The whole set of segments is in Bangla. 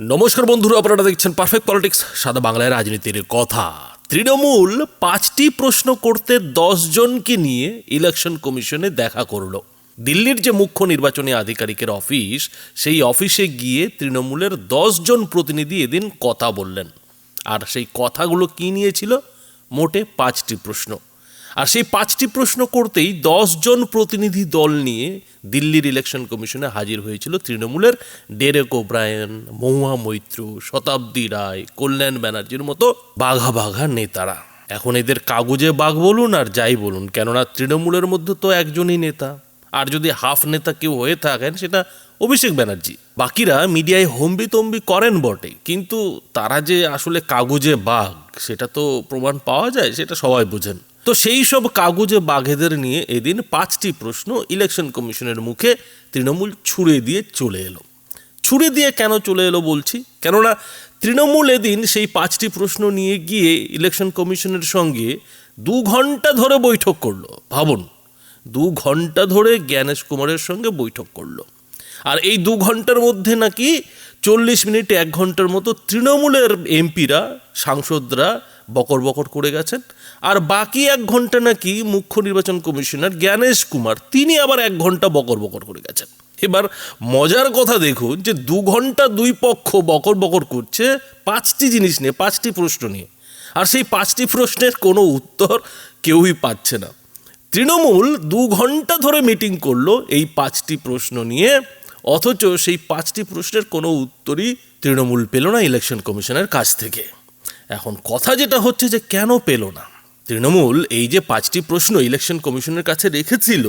নমস্কার বন্ধুরা, আপনারা দেখছেন পারফেক্ট পলিটিক্স সাদা বাংলায় রাজনীতির কথা। তৃণমূল পাঁচটি প্রশ্ন করতে জনকে নিয়ে ইলেকশন কমিশনে দেখা করল। দিল্লির যে মুখ্য নির্বাচনী আধিকারিকের অফিস, সেই অফিসে গিয়ে তৃণমূলের জন প্রতিনিধি এদিন কথা বললেন। আর সেই কথাগুলো কি নিয়েছিল? মোটে পাঁচটি প্রশ্ন। আর সেই পাঁচটি প্রশ্ন করতেই জন প্রতিনিধি দল নিয়ে দিল্লির ইলেকশন কমিশনে হাজির হয়েছিল তৃণমূলের ডেরেক ওব্রায়ন, মহুয়া মৈত্র, শতাব্দী রায়, কল্যাণ ব্যানার্জির মতো বাঘা বাঘা নেতারা। এখন এদের কাগজে বাঘ বলুন আর যাই বলুন, কেননা তৃণমূলের মধ্যে তো একজনই নেতা। আর যদি হাফ নেতা কেউ হয়ে থাকেন, সেটা অভিষেক ব্যানার্জি। বাকিরা মিডিয়ায় হম্বি তম্বি করেন বটে, কিন্তু তারা যে আসলে কাগজে বাঘ, সেটা তো প্রমাণ পাওয়া যায়, সেটা সবাই বোঝেন। তো সেই সব কাগজে বাঘেদের নিয়ে এদিন পাঁচটি প্রশ্ন ইলেকশন কমিশনের মুখে তৃণমূল ছুড়ে দিয়ে চলে এলো। ছুড়ে দিয়ে কেন চলে এলো বলছি? কেননা তৃণমূল এদিন সেই পাঁচটি প্রশ্ন নিয়ে গিয়ে ইলেকশন কমিশনের সঙ্গে দু ঘণ্টা ধরে বৈঠক করল, ভাবুন। দু ঘণ্টা ধরে জ্ঞানেশ কুমারের সঙ্গে বৈঠক করল। আর এই দু ঘণ্টার মধ্যে নাকি চল্লিশ মিনিট এক ঘণ্টার মতো তৃণমূলের এমপিরা, সাংসদরা বকর বকর করে গেছেন। আর বাকি এক ঘণ্টা নাকি মুখ্য নির্বাচন কমিশনার জ্ঞানেশ কুমার, তিনি আবার এক ঘণ্টা বকর বকর করে গেছেন। এবার মজার কথা দেখুন যে দু ঘণ্টা দুই পক্ষ বকর বকর করছে পাঁচটি জিনিস নিয়ে, পাঁচটি প্রশ্ন নিয়ে। আর সেই পাঁচটি প্রশ্নের কোনো উত্তর কেউই পাচ্ছে না। তৃণমূল দু ঘণ্টা ধরে মিটিং করল এই পাঁচটি প্রশ্ন নিয়ে, অথচ সেই পাঁচটি প্রশ্নের কোনো উত্তরই তৃণমূল পেল না ইলেকশন কমিশনের কাছ থেকে। এখন কথা যেটা হচ্ছে যে কেন পেল না? তৃণমূল এই যে পাঁচটি প্রশ্ন ইলেকশন কমিশনের কাছে রেখেছিল,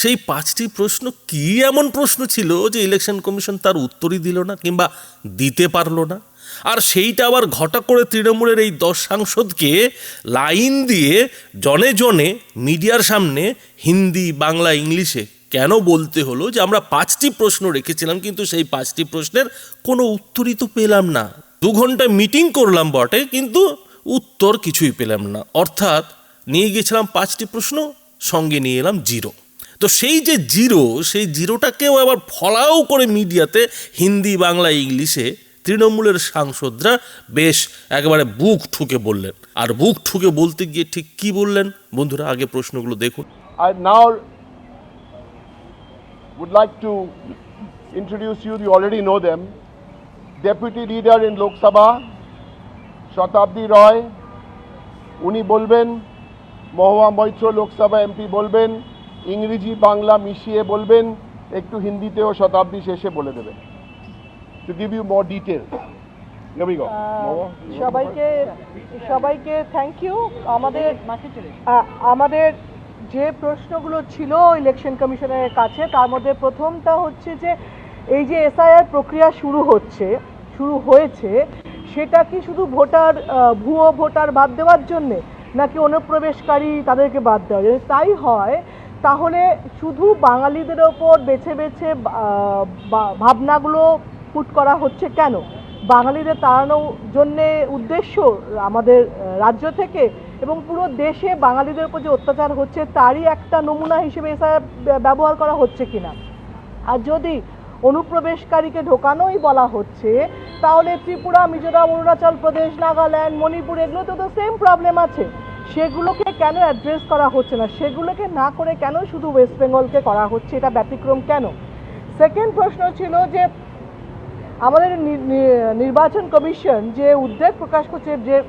সেই পাঁচটি প্রশ্ন কি এমন প্রশ্ন ছিল যে ইলেকশন কমিশন তার উত্তরই দিল না কিংবা দিতে পারল না? আর সেইটা আবার ঘটা করে তৃণমূলের এই দশ সাংসদকে লাইন দিয়ে জনে জনে মিডিয়ার সামনে হিন্দি, বাংলা, ইংলিশে কেন বলতে হলো যে আমরা পাঁচটি প্রশ্ন রেখেছিলাম কিন্তু সেই পাঁচটি প্রশ্নের কোনো উত্তরই তো পেলাম না। দু ঘণ্টা মিটিং করলাম বটে কিন্তু উত্তর কিছুই পেলাম না। অর্থাৎ নিয়ে গেছিলাম পাঁচটি প্রশ্ন সঙ্গে নিয়ে এলাম জিরো। তো সেই যে জিরো সেই জিরোটাকেও আবার ফলাও করে মিডিয়াতে হিন্দি বাংলা ইংলিশে তৃণমূলের সাংসদরা বেশ একেবারে বুক ঠুকে বললেন। আর বুক ঠুকে বলতে গিয়ে ঠিক কি বললেন? বন্ধুরা আগে প্রশ্নগুলো দেখুন। I now would like to introduce you, you already know them. Deputy Leader in Lok Sabha, শতাব্দী রয় উনি বলবেন মহুয়া মৈত্র লোকসভা এমপি বলবেন ইংরেজি বাংলা মিশিয়ে বলবেন একটু হিন্দিতেও শতাব্দী শেষে বলে দেবেন। To give you more detail সবাইকে সবাইকে থ্যাংক ইউ আমাদের আমাদের যে প্রশ্নগুলো ছিল ইলেকশন কমিশনের কাছে তার মধ্যে প্রথমটা হচ্ছে যে এই যে এসআইআর প্রক্রিয়া শুরু হচ্ছে শুরু হয়েছে সেটা কি শুধু ভোটার ভুয়ো ভোটার বাদ দেওয়ার জন্যে, নাকি অনুপ্রবেশকারী তাদেরকে বাদ দেওয়া যদি তাই হয়, তাহলে শুধু বাঙালিদের ওপর বেছে বেছে ভাবনাগুলো ফুট করা হচ্ছে কেন? বাঙালিদের তাড়ানোর জন্যে উদ্দেশ্য আমাদের রাজ্য থেকে এবং পুরো দেশে বাঙালিদের উপর যে অত্যাচার হচ্ছে, তারই একটা নমুনা হিসেবে এসা ব্যবহার করা হচ্ছে কিনা? আর যদি অনুপ্রবেশকারীকে ঢোকানোই বলা হচ্ছে। তাহলে ত্রিপুরা, মিজোরাম, অরুণাচল প্রদেশ, নাগাল্যান্ড, মণিপুর এগুলোতে তো সেম প্রবলেম আছে। সেগুলোকে কেন অ্যাড্রেস করা হচ্ছে না? সেগুলোকে না করে কেন শুধু ওয়েস্ট বেঙ্গলকে করা হচ্ছে? এটা ব্যতিক্রম কেন? সেকেন্ড প্রশ্ন ছিল যে, আমাদের নির্বাচন কমিশন যে উদ্বেগ প্রকাশ করছে যে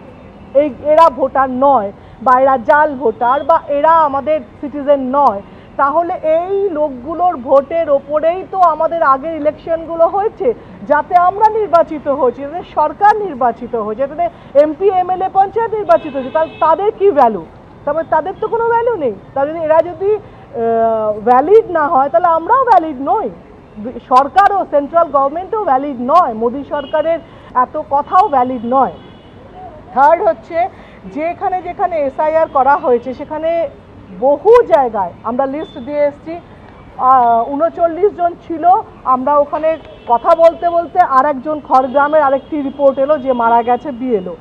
এই, এরা ভোটার নয়, বা এরা জাল ভোটার, বা এরা আমাদের সিটিজেন নয় তাহলে এই লোকগুলোর ভোটের ওপরেই তো আমাদের আগের ইলেকশনগুলো হয়েছে, যাতে আমরা নির্বাচিত হয়েছি যাতে সরকার নির্বাচিত হয়েছে যাতে এমপি, এমএলএ, পঞ্চায়েত নির্বাচিত হয়েছে তাহলে তাদের কি ভ্যালু তারপরে তাদের তো কোনো ভ্যালু নেই। তাহলে এরা যদি ভ্যালিড না হয়, তাহলে আমরাও ভ্যালিড নই। সরকারও সেন্ট্রাল গভর্নমেন্টও ভ্যালিড নয়। মোদী সরকারের এত কথাও ভ্যালিড নয়। থার্ড হচ্ছে, যেখানে যেখানে এসআইআর করা হয়েছে, সেখানে বহু জায়গায় আমরা লিস্ট দিয়ে এসেছি। উনচল্লিশ জন ছিল। আমরা ওখানে কথা বলতে বলতে আরেকজন খড়গ্রামের আরেকটি রিপোর্ট এলো যে মারা গেছে বিএলও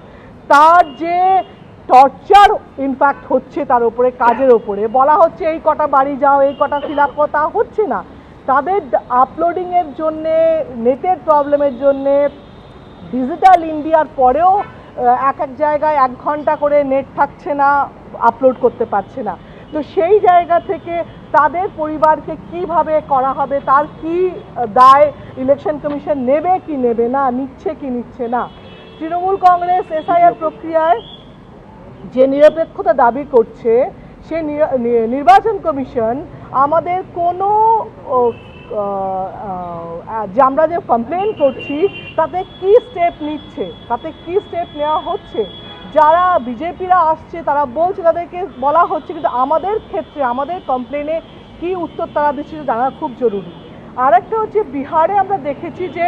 তার যে টর্চার ইনফ্যাক্ট হচ্ছে তার উপরে, কাজের ওপরে বলা হচ্ছে এই কটা বাড়ি যাও, এই কটা ফিল আপ তা হচ্ছে না। তাদের আপলোডিংয়ের জন্যে, নেটের প্রবলেমের জন্যে ডিজিটাল ইন্ডিয়ার পরেও এক এক জায়গায় এক ঘণ্টা করে নেট থাকছে না আপলোড করতে পারছে না। তো সেই জায়গা থেকে তাদের পরিবারকে কীভাবে করা হবে তার কি দায় ইলেকশন কমিশন নেবে কি নেবে না নিচ্ছে কি নিচ্ছে না? তৃণমূল কংগ্রেস এসআইআর প্রক্রিয়ায় যে নিরপেক্ষতা দাবি করছে সে নির্বাচন কমিশন আমাদের কোনো যে আমরা যে কমপ্লেন করছি তাতে কি স্টেপ নিচ্ছে তাতে কি স্টেপ নেওয়া হচ্ছে? যারা বিজেপিরা আসছে, তারা বলছে তাদেরকে বলা হচ্ছে কিন্তু আমাদের ক্ষেত্রে, আমাদের কমপ্লেনে কি উত্তর তারা দিচ্ছে জানা খুব জরুরি। আরেকটা হচ্ছে বিহারে আমরা দেখেছি যে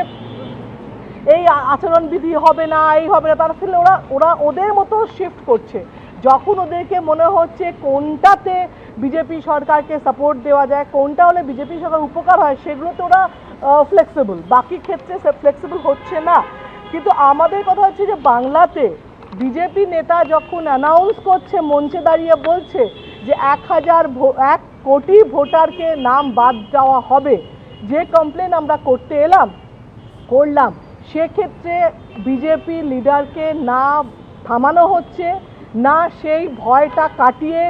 এই আচরণবিধি হবে না, এই হবে না, তার ফলে ওরা ওরা ওদের মতো শিফট করছে। যখন ওদেরকে মনে হচ্ছে কোনটাতে বিজেপি সরকারকে সাপোর্ট দেওয়া যায়, কোনটা হলে বিজেপি সরকার উপকার হয়, সেগুলোতে ওরা ফ্লেক্সিবল বাকি ক্ষেত্রে ফ্লেক্সিবল হচ্ছে না। কিন্তু আমাদের কথা হচ্ছে যে বাংলাতে বিজেপি নেতা যখন অ্যানাউন্স করছে, মঞ্চে দাঁড়িয়ে বলছে যে এক হাজার এক কোটি ভোটারকে নাম বাদ দেওয়া হবে, যে কমপ্লেন আমরা করতে এলাম, করলাম, সেক্ষেত্রে বিজেপি লিডারকে না থামানো হচ্ছে, না সেই ভয়টা কাটিয়ে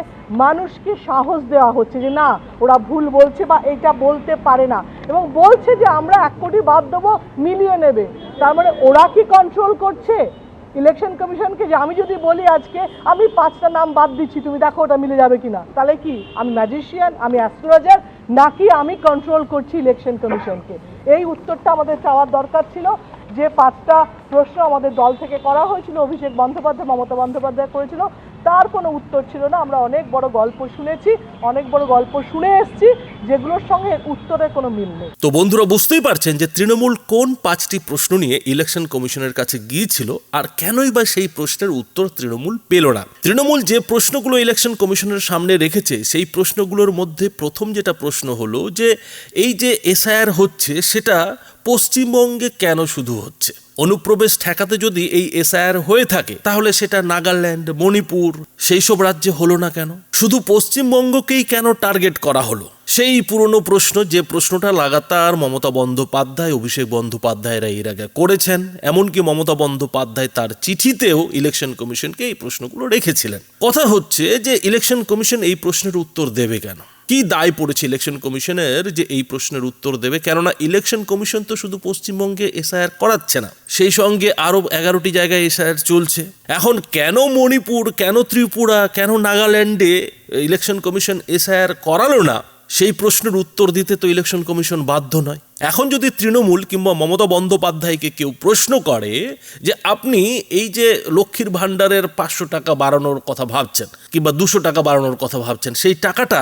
মানুষকে সাহস দেওয়া হচ্ছে যে না, ওরা ভুল বলছে বা এটা বলতে পারে না। এবং বলছে যে আমরা এক কোটি বাদ দেবো, মিলিয়ে নেবে। তার মানে ওরা কি কন্ট্রোল করছে? ইলেকশন কমিশনকে যে আমি যদি বলি আজকে, আমি পাঁচটা নাম বাদ দিচ্ছি, তুমি দেখো ওটা মিলে যাবে কিনা। তাহলে কি? আমি ম্যাজিশিয়ান আমি অ্যাস্ট্রোলজার নাকি আমি কন্ট্রোল করছি ইলেকশন কমিশনকে এই উত্তরটা আমাদের চাওয়ার দরকার ছিল। যে পাঁচটা প্রশ্ন আমাদের দল থেকে করা হয়েছিল, অভিষেক বন্দ্যোপাধ্যায়, মমতা বন্দ্যোপাধ্যায় করেছিল তার কোনো উত্তর ছিল না। আমরা অনেক বড় গল্প শুনেছি, অনেক বড় গল্প শুনে এসেছি, যেগুলোর সঙ্গে উত্তরের কোনো মিল নেই। তো বন্ধুরা, বুঝতেই পারছেন যে তৃণমূল কোন পাঁচটি প্রশ্ন নিয়ে ইলেকশন কমিশনের কাছে গিয়েছিল আর কেনই বা সেই প্রশ্নের উত্তর তৃণমূল পেল না। তৃণমূল যে প্রশ্নগুলো ইলেকশন কমিশনের সামনে রেখেছে, সেই প্রশ্নগুলোর মধ্যে প্রথম যেটা প্রশ্ন হলো যে, এই যে এসআইআর হচ্ছে, সেটা পশ্চিমবঙ্গে কেন শুধু হচ্ছে? অনুপ্রবেশ ঠেকাতে যদি এই এসআইআর হয়ে থাকে, তাহলে সেটা নাগাল্যান্ড, মণিপুর সেই সব রাজ্যে হলো না কেন? শুধু পশ্চিমবঙ্গকেই কেন টার্গেট করা হলো? সেই পুরনো প্রশ্ন, যে প্রশ্নটা লাগাতার মমতা বন্দ্যোপাধ্যায়, অভিষেক বন্দ্যোপাধ্যায়রা এর আগে করেছেন, এমনকি মমতা বন্দ্যোপাধ্যায় তার চিঠিতেও ইলেকশন কমিশনকে এই প্রশ্নগুলো রেখেছিলেন। কথা হচ্ছে যে ইলেকশন কমিশন এই প্রশ্নের উত্তর দেবে কেন? কি দায় পড়েছে ইলেকশন কমিশনের যে এই প্রশ্নের উত্তর দেবে? কেননা ইলেকশন কমিশন তো শুধু পশ্চিমবঙ্গে এসআইআর করাচ্ছে না। সেই সঙ্গে আরও এগারোটি জায়গায় এসআইআর চলছে। এখন কেন মণিপুর, কেন ত্রিপুরা, কেন নাগাল্যান্ডে ইলেকশন কমিশন এসআইআর করালো না? সেই প্রশ্নের উত্তর দিতে তো ইলেকশন কমিশন বাধ্য নয়। এখন যদি তৃণমূল কিংবা মমতা বন্দ্যোপাধ্যায়কে কেউ প্রশ্ন করে যে আপনি এই যে লক্ষ্মীর ভাণ্ডারের পাঁচশো টাকা বাড়ানোর কথা ভাবছেন কিংবা দুশো টাকা বাড়ানোর কথা ভাবছেন, সেই টাকাটা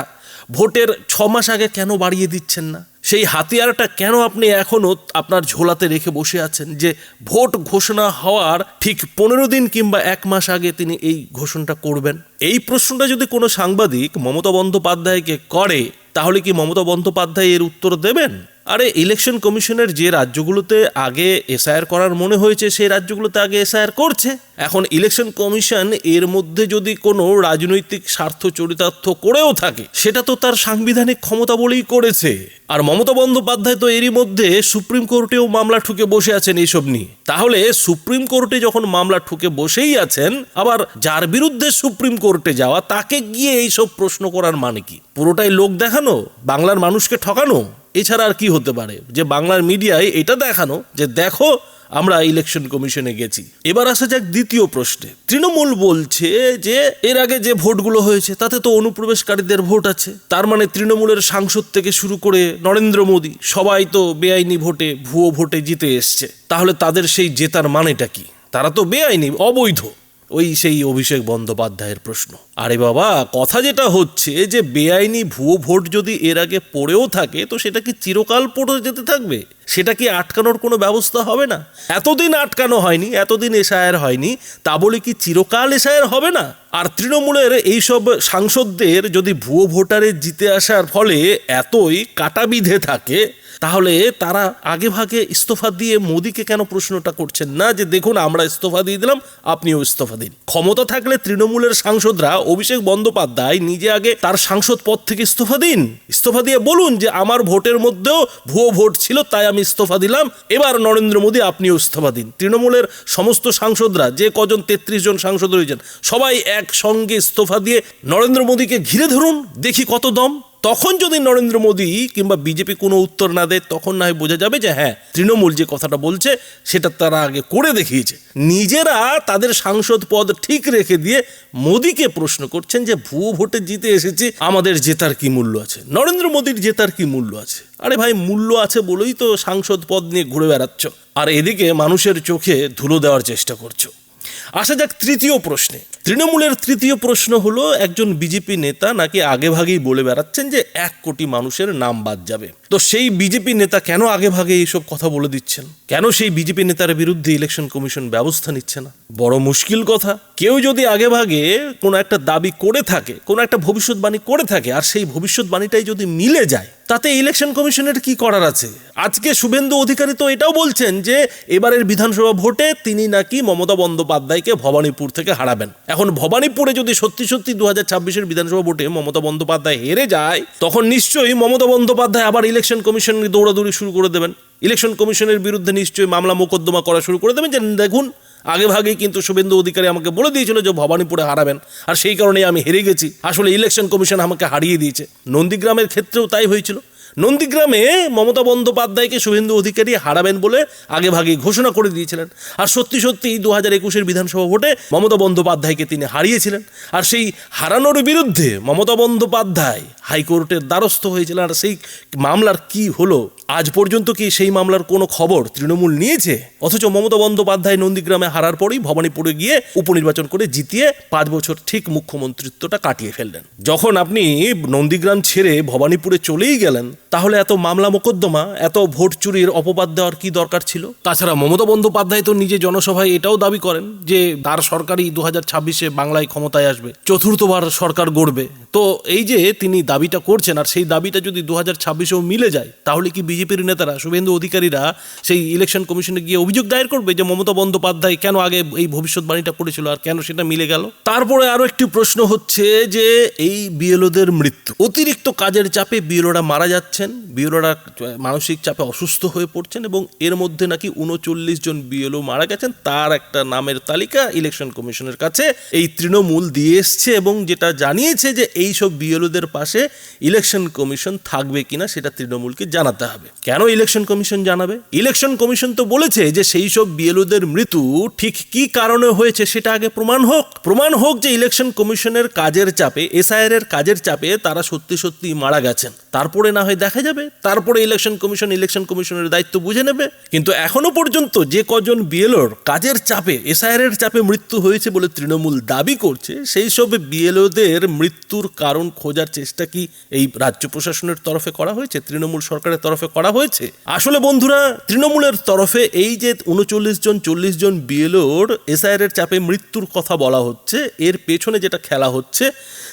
ভোটের ছ মাস আগে কেন বাড়িয়ে দিচ্ছেন না? সেই হাতিয়ারটা কেন আপনি এখনও আপনার ঝোলাতে রেখে বসে আছেন যে ভোট ঘোষণা হওয়ার ঠিক পনেরো দিন কিংবা এক মাস আগে তিনি এই ঘোষণাটা করবেন? এই প্রশ্নটা যদি কোনো সাংবাদিক মমতা বন্দ্যোপাধ্যায়কে করে তাহলে কি মমতা বন্দ্যোপাধ্যায় এর উত্তর দেবেন? আরে ইলেকশন কমিশনের যে রাজ্যগুলোতে আগে এসআইআর করার মনে হয়েছে, সেই রাজ্যগুলোতে আগে এসআইআর করছে। এখন ইলেকশন কমিশন এর মধ্যে যদি কোনো রাজনৈতিক স্বার্থ চরিতার্থ করেও থাকে, সেটা তো তার সাংবিধানিক ক্ষমতা বলেই করেছে। আর মমতা বন্দ্যোপাধ্যায় তো এরই মধ্যে সুপ্রিম কোর্টেও মামলা ঠুকে বসে আছেন এইসব নিয়ে। তাহলে সুপ্রিম কোর্টে যখন মামলা ঠুকে বসেই আছেন, আবার যার বিরুদ্ধে সুপ্রিম কোর্টে যাওয়া, তাকে গিয়ে এইসব প্রশ্ন করার মানে কি? পুরোটাই লোক দেখানো? বাংলার মানুষকে ঠকানো? এছাড়া আর কি হতে পারে? যে বাংলার মিডিয়ায় এটা দেখানো যে দেখো, আমরা ইলেকশন কমিশনে গেছি। এবার আসা যাক দ্বিতীয় প্রশ্নে। তৃণমূল বলছে যে, এর আগে যে ভোটগুলো হয়েছে, তাতে তো অনুপ্রবেশকারীদের ভোট আছে। তার মানে তৃণমূলের সাংসদ থেকে শুরু করে নরেন্দ্র মোদী, সবাই তো বেআইনি ভোটে, ভুয়ো ভোটে জিতে এসছে। তাহলে তাদের সেই জেতার মানেটা কি? তারা তো বেআইনি, অবৈধ। ওই সেই অভিষেক বন্দ্যোপাধ্যায়ের প্রশ্ন। আরে বাবা, কথা যেটা হচ্ছে যে বেআইনি ভুয়ো ভোট যদি এর আগে পড়েও থাকে, তো সেটা কি চিরকাল পড়ে যেতে থাকবে? সেটা কি আটকানোর কোনো ব্যবস্থা হবে না? এতদিন আটকানো হয়নি, এতদিন এসআইআর হয়নি, তা বলে কি চিরকাল এসআইআর হবে না? আর তৃণমূলের এইসব সাংসদদের যদি ভুয়ো ভোটারে জিতে আসার ফলে এতই কাটা বিধে থাকে, তাহলে তারা আগে ভাগে ইস্তফা দিয়ে মোদীকে কেন প্রশ্নটা করছেন না? যে দেখুন, আমরা ইস্তফা দিয়ে দিলাম, আপনিও ইস্তফা দিন। ক্ষমতা থাকলে তৃণমূলের সাংসদরা অভিষেক বন্দ্যোপাধ্যায় নিজে আগে তার সাংসদ পদ থেকে ইস্তফা দিন। ইস্তফা দিয়ে বলুন যে আমার ভোটের মধ্যেও ভুয়ো ভোট ছিল, তাই আমি ইস্তফা দিলাম, এবার নরেন্দ্র মোদী আপনিও ইস্তফা দিন। তৃণমূলের সমস্ত সাংসদরা, যে কজন তেত্রিশ জন সাংসদ রয়েছেন, সবাই একসঙ্গে ইস্তফা দিয়ে নরেন্দ্র মোদীকে ঘিরে ধরুন, দেখি কত দম। তখন যদি নরেন্দ্র মোদী কিংবা বিজেপি কোনো উত্তর না দেয়, তখন না হয় বোঝা যাবে যে হ্যাঁ তৃণমূল যে কথাটা বলছে, সেটা তারা আগে করে দেখিয়েছে। নিজেরা তাদের সাংসদ পদ ঠিক রেখে দিয়ে মোদীকে প্রশ্ন করছেন যে, ভুয়ো ভোটে জিতে এসেছি, আমাদের জেতার কি মূল্য আছে? নরেন্দ্র মোদীর জেতার কি মূল্য আছে? আরে ভাই, মূল্য আছে বলেই তো সাংসদ পদ নিয়ে ঘুরে বেড়াচ্ছ। আর এদিকে মানুষের চোখে ধুলো দেওয়ার চেষ্টা করছ। আসা যাক তৃতীয় প্রশ্নে। তৃণমূলের তৃতীয় প্রশ্ন হলো, একজন বিজেপি নেতা নাকি আগে ভাগেই বলে বেড়াচ্ছেন যে এক কোটি মানুষের নাম বাদ যাবে? তো সেই বিজেপি নেতা কেন আগে ভাগে এইসব কথা বলে দিচ্ছেন? কেন সেই বিজেপি নেতার বিরুদ্ধে ইলেকশন কমিশন ব্যবস্থা নিচ্ছে না? বড় মুশকিল কথা। কেউ যদি আগে ভাগে কোনো একটা দাবি করে থাকে, কোনো একটা ভবিষ্যৎবাণী করে থাকে, আর সেই ভবিষ্যৎবাণীটাই যদি মিলে যায়, তাতে ইলেকশন কমিশনের কি করার আছে? আজকে শুভেন্দু অধিকারী তো এটাও বলছেন যে, এবারের বিধানসভা ভোটে তিনি নাকি মমতা বন্দ্যোপাধ্যায়কে ভবানীপুর থেকে হারাবেন। এখন ভবানীপুরে যদি সত্যি সত্যি দু হাজার ছাব্বিশের বিধানসভা ভোটে মমতা বন্দ্যোপাধ্যায় হেরে যায়, তখন নিশ্চয়ই মমতা বন্দ্যোপাধ্যায় আবার ইলেকশন কমিশন দৌড়াদৌড়ি শুরু করে দেবেন। ইলেকশন কমিশনের বিরুদ্ধে নিশ্চয়ই মামলা মোকদ্দমা করা শুরু করে দেবেন যে, দেখুন আগে ভাগে কিন্তু শুভেন্দু অধিকারী আমাকে বলে দিয়েছিল যে, ভবানীপুরে হারাবেন। আর সেই কারণেই আমি হেরে গেছি। আসলে ইলেকশন কমিশন আমাকে হারিয়ে দিয়েছে। নন্দীগ্রামের ক্ষেত্রেও তাই হয়েছিল। নন্দীগ্রামে মমতা বন্দ্যোপাধ্যায়কে শুভেন্দু অধিকারী হারাবেন বলে আগে ভাগে ঘোষণা করে দিয়েছিলেন। আর সত্যি সত্যি দু হাজার একুশের বিধানসভা ভোটে মমতা বন্দ্যোপাধ্যায়কে তিনি হারিয়েছিলেন। আর সেই হারানোর বিরুদ্ধে মমতা বন্দ্যোপাধ্যায় হাইকোর্টের দ্বারস্থ হয়েছিলেন। আর সেই মামলার কি হলো? আজ পর্যন্ত কি সেই মামলার কোনো খবর তৃণমূল নিয়েছে? অথচ মমতা বন্দ্যোপাধ্যায় নন্দীগ্রামে হারার পরেই ভবানীপুরে গিয়ে উপনির্বাচন করে জিতিয়ে পাঁচ বছর ঠিক মুখ্যমন্ত্রিত্বটা কাটিয়ে ফেললেন। যখন আপনি নন্দীগ্রাম ছেড়ে ভবানীপুরে চলেই গেলেন, তাহলে এত মামলা মোকদ্দমা, এত ভোট চুরির অপবাদ দেওয়ার কি দরকার ছিল? তাছাড়া মমতা বন্দ্যোপাধ্যায় তো নিজে জনসভায় এটাও দাবি করেন যে তার সরকারই দু হাজার ছাব্বিশে বাংলায় ক্ষমতায় আসবে, চতুর্থবার সরকার গড়বে। তো এই যে তিনি দাবিটা করছেন, আর সেই দাবিটা যদি দু হাজার ছাব্বিশেও মিলে যায়, তাহলে কি বিজেপির নেতারা, শুভেন্দু অধিকারীরা সেই ইলেকশন কমিশনে গিয়ে অভিযোগ দায়ের করবে যে মমতা বন্দ্যোপাধ্যায় কেন আগে এই ভবিষ্যৎবাণীটা করেছিল আর কেন সেটা মিলে গেল? তারপরে আরও একটি প্রশ্ন হচ্ছে যে এই বিএলওদের মৃত্যু, অতিরিক্ত কাজের চাপে বিএলওরা মারা যাচ্ছেন, বিএলওরা মানসিক চাপে অসুস্থ হয়ে পড়ছেন এবং এর মধ্যে নাকি উনচল্লিশ জন বিএলও মারা গেছেন, তার একটা নামের তালিকা ইলেকশন কমিশনের কাছে এই তৃণমূল দিয়ে এসছে এবং যেটা জানিয়েছে যে এই সব বিএলওদের পাশে ইলেকশন কমিশন থাকবে কিনা সেটা তৃণমূলকে জানাতে হবে। কেন ইলেকশন কমিশন জানাবে? ইলেকশন কমিশন তো বলেছে যে সেই সব বিএলওদের মৃত্যু ঠিক কি কারণে হয়েছে সেটা আগে প্রমাণ হোক। প্রমাণ হোক যে ইলেকশন কমিশনের কাজের চাপে এসআইআর এর কাজের চাপে তারা সত্যি সত্যি মারা গেছেন। তারপরে না হয় দেখা যাবে, তারপরে ইলেকশন কমিশন ইলেকশন কমিশনের দায়িত্ব বুঝে নেবে। কিন্তু এখনও পর্যন্ত যে কজন বিএলওর কাজের চাপে এসআইআর এর চাপে মৃত্যু হয়েছে বলে তৃণমূল দাবি করছে সেই সব বিএলওদের মৃত্যুর কারণ খোঁজার চেষ্টা কি এই রাজ্য প্রশাসনের তরফে করা হয়েছে? তৃণমূল সরকারের তরফে করা হয়েছে? আসলে বন্ধুরা, তৃণমূলের তরফে এই যে উনচল্লিশ জন, চল্লিশ জন বিএলওর এসআইআর এর চাপে মৃত্যুর কথা বলা হচ্ছে, এর পেছনে যেটা খেলা হচ্ছে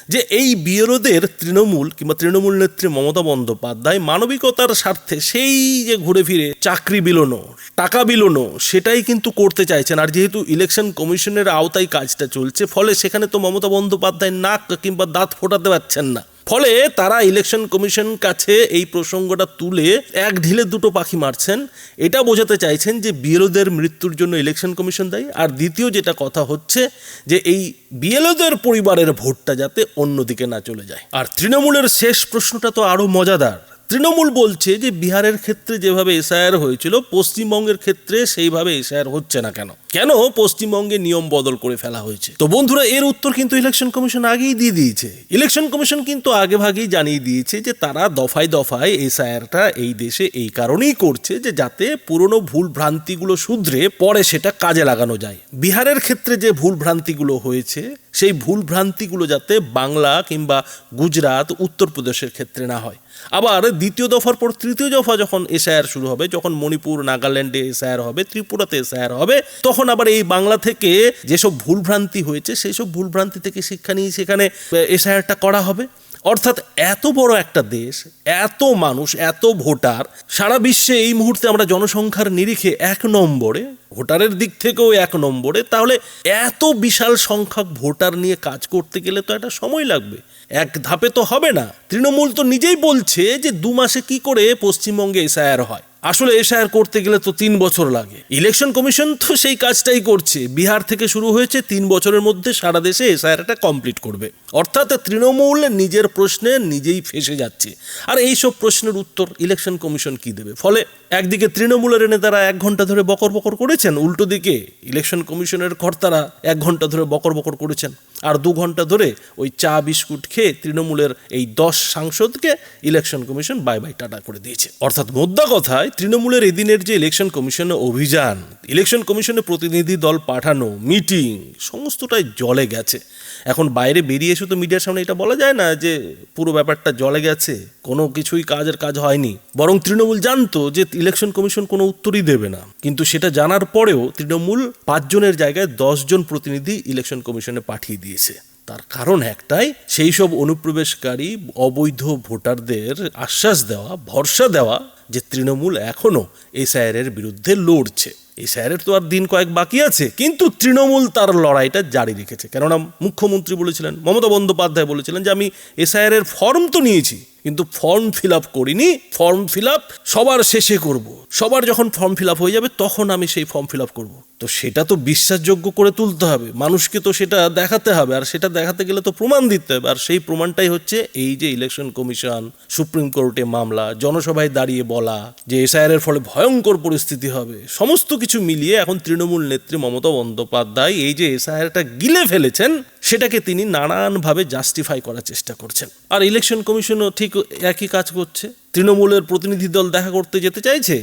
যে এই বিরোধের তৃণমূল কিংবা তৃণমূল নেত্রী মমতা বন্দ্যোপাধ্যায় মানবিকতার স্বার্থে সেই যে ঘুরে ফিরে চাকরি বিলোনো টাকা বিলোনো সেটাই কিন্তু করতে চাইছেন। আর যেহেতু ইলেকশন কমিশনের আওতায় কাজটা চলছে, ফলে সেখানে তো মমতা বন্দ্যোপাধ্যায় নাক কিংবা দাঁত ফোটাতে পারছেন না। ফলে তারা ইলেকশন কমিশন কাছে এই প্রসঙ্গটা তুলে এক ঢিলে দুটো পাখি মারছেন। এটা বোঝাতে চাইছেন যে বিএলওদের মৃত্যুর জন্য ইলেকশন কমিশন দায়ী। আর দ্বিতীয় যেটা কথা হচ্ছে যে এই বিএলওদের পরিবারের ভোটটা যাতে অন্যদিকে না চলে যায়। আর তৃণমূলের শেষ প্রশ্নটা তো আরও মজাদার। তৃণমূল বলছে যে বিহারের ক্ষেত্রে যেভাবে এসআইআর হয়েছিল, পশ্চিমবঙ্গের ক্ষেত্রে সেইভাবে এসআইআর হচ্ছে না কেন? কেন পশ্চিমবঙ্গে নিয়ম বদল করে ফেলা হয়েছে? তো বন্ধুরা, এর উত্তর কিন্তু ইলেকশন কমিশন আগেই দিয়ে দিয়েছে। ইলেকশন কমিশন কিন্তু আগে ভাগেই জানিয়ে দিয়েছে যে তারা দফায় দফায় এসআইআরটা এই দেশে এই কারণেই করছে যে যাতে পুরনো ভুল ভ্রান্তিগুলো শুধরে পরে সেটা কাজে লাগানো যায়। বিহারের ক্ষেত্রে যে ভুল ভ্রান্তিগুলো হয়েছে, সেই ভুল ভ্রান্তিগুলো যাতে বাংলা কিংবা গুজরাট, উত্তরপ্রদেশের ক্ষেত্রে না হয়। আবার দ্বিতীয় দফার পর তৃতীয় দফা যখন এসআইআর শুরু হবে, যখন মণিপুর, নাগাল্যান্ডে এসআইআর হবে, ত্রিপুরাতে এসআইআর হবে, তখন আবার এই বাংলা থেকে যেসব ভুলভ্রান্তি হয়েছে সেই সব ভুলভ্রান্তি থেকে শিক্ষা নিয়ে সেখানে এসআইআরটা করা হবে। অর্থাৎ এত বড় একটা দেশ, এত মানুষ, এত ভোটার, সারা বিশ্বে এই মুহূর্তে আমরা জনসংখ্যার নিরিখে এক নম্বরে, ভোটারের দিক থেকেও এক নম্বরে, তাহলে এত বিশাল সংখ্যক ভোটার নিয়ে কাজ করতে গেলে তো একটা সময় লাগবে। এক ধাপে তো হবে না। তৃণমূল তো নিজেই বলছে যে দু মাসে কি করে পশ্চিমবঙ্গে এসআইআর হয়। আসলে এসআইআর করতে গেলে তো তিন বছর লাগে। ইলেকশন কমিশন তো সেই কাজটাই করছে। বিহার থেকে শুরু হয়েছে, তিন বছরের মধ্যে সারা দেশে এসআইআরটা কমপ্লিট করবে। অর্থাৎ তৃণমূল নিজের প্রশ্নে নিজেই ফেসে যাচ্ছে। আর এইসব প্রশ্নের উত্তর ইলেকশন কমিশন কি দেবে? ফলে একদিকে তৃণমূলের নেতারা এক ঘণ্টা ধরে বকর বকর করেছেন, উল্টো দিকে ইলেকশন কমিশনের কর্তারা এক ঘণ্টা ধরে বকর বকর করেছেন। আর দু ঘণ্টা ধরে ওই চা বিস্কুট খেয়ে তৃণমূলের এই দশ সাংসদকে election commission bye bye tata করে দিয়েছে। অর্থাৎ মোদ্দা কথায় তৃণমূলের এদিনের যে ইলেকশন কমিশনের অভিযান ইলেকশন কমিশনে প্রতিনিধি দল পাঠানো মিটিং সমস্তটাই জলে গেছে। এখন বাইরে বেরিয়ে এসে তো মিডিয়ার সামনে এটা বলা যায় না যে পুরো ব্যাপারটা জলে গেছে, কোনো কিছুই কাজের কাজ হয়নি। বরং তৃণমূল জানতো যে ইলেকশন কমিশন কোনো উত্তরই দেবে না। কিন্তু সেটা জানার পরেও তৃণমূল পাঁচজনের জায়গায় দশজন প্রতিনিধি ইলেকশন কমিশনে পাঠিয়ে দিয়েছে। তার কারণ একটাই, সেই সব অনুপ্রবেশকারী, অবৈধ ভোটারদের আশ্বাস দেওয়া, ভরসা দেওয়া যে তৃণমূল এখনও এই স্যারের বিরুদ্ধে লড়ছে। এই স্যারের তো আর দিন কয়েক বাকি আছে, কিন্তু তৃণমূল তার লড়াইটা জারি রেখেছে। কেননা মুখ্যমন্ত্রী বলেছিলেন, মমতা বন্দ্যোপাধ্যায় বলেছিলেন যে, আমি এস এর ফর্ম তো নিয়েছি কিন্তু ফর্ম ফিল আপ করিনি ফর্ম ফিল আপ সবার শেষে করব। সবার যখন ফর্ম ফিল আপ হয়ে যাবে, তখন আমি সেই ফর্ম ফিল আপ করব। তো সেটা তো বিশ্বাসযোগ্য করে তুলতে হবে। মানুষকে তো সেটা দেখাতে হবে, আর সেটা দেখাতে গেলে তো প্রমাণ দিতে হবে। আর সেই প্রমাণটাই হচ্ছে এই যে ইলেকশন কমিশন সুপ্রিম কোর্টে মামলা, জনসভায় দাঁড়িয়ে বলা, যে এসআইআর এর ফলে ভয়ঙ্কর পরিস্থিতি হবে। সমস্ত কিছু মিলিয়ে এখন তৃণমূল নেত্রী মমতা বন্দ্যোপাধ্যায় এই যে এসআইআরটা গিলে ফেলেছেন সেটাকে তিনি নানানভাবে জাস্টিফাই করার চেষ্টা করছেন। আর ইলেকশন কমিশনও ঠিক একই কাজ করছে। তৃণমূলের প্রতিনিধি দল দেখা করতে যেতে চাইছে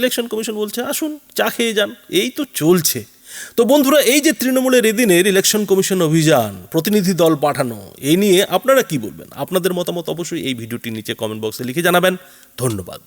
ইলেকশন কমিশন বলছে, আসুন, চা খেয়ে যান। এই তো চলছে। তো বন্ধুরা, এই যে তৃণমূলের এদিনের ইলেকশন কমিশন অভিযান, প্রতিনিধি দল পাঠানো এই নিয়ে আপনারা কি বলবেন? আপনাদের মতামত অবশ্যই এই ভিডিওটির নিচে কমেন্ট বক্সে লিখে জানাবেন। ধন্যবাদ।